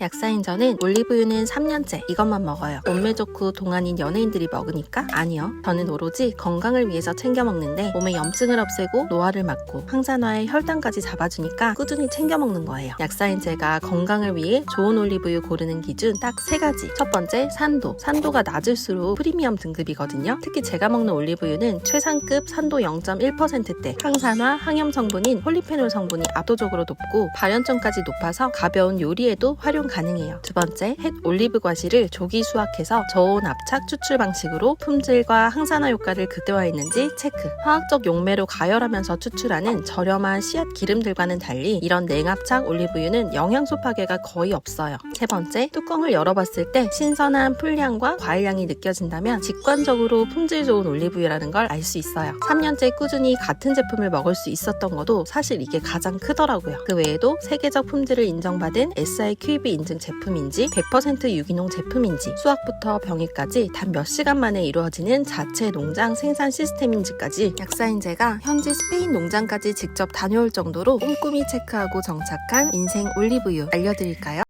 약사인 올리브유는 3년째 이것만 먹어요. 몸매 좋고 동안인 연예인들이 먹으니까? 아니요. 저는 오로지 건강을 위해서 챙겨 먹는데 몸에 염증을 없애고 노화를 막고 항산화에 혈당까지 잡아주니까 꾸준히 챙겨 먹는 거예요. 약사인 제가 건강을 위해 좋은 올리브유 고르는 기준 딱 세 가지. 첫 번째 산도. 산도가 낮을수록 프리미엄 등급이거든요. 특히 제가 먹는 올리브유는 최상급 산도 0.1%대 항산화, 항염 성분인 폴리페놀 성분이 압도적으로 높고 발연점까지 높아서 가벼운 요리에도 활용 가능해요. 두 번째, 햇 올리브 과실을 조기 수확해서 저온 압착 추출 방식으로 품질과 항산화 효과를 극대화했는지 체크. 화학적 용매로 가열하면서 추출하는 저렴한 씨앗 기름들과는 달리 이런 냉압착 올리브유는 영양 소 파괴가 거의 없어요. 세 번째, 뚜껑을 열어봤을 때 신선한 풀향과 과일향이 느껴진다면 직관적으로 품질 좋은 올리브유라는 걸 알 수 있어요. 3년째 꾸준히 같은 제품을 먹을 수 있었던 것도 사실 이게 가장 크더라고요. 그 외에도 세계적 품질을 인정받은 SIQB 인증 제품인지 100% 유기농 제품인지 수확부터 병입까지 단 몇 시간 만에 이루어지는 자체 농장 생산 시스템인지까지 약사인제가 현지 스페인 농장까지 직접 다녀올 정도로 꼼꼼히 체크하고 정착한 인생 올리브유 알려드릴까요?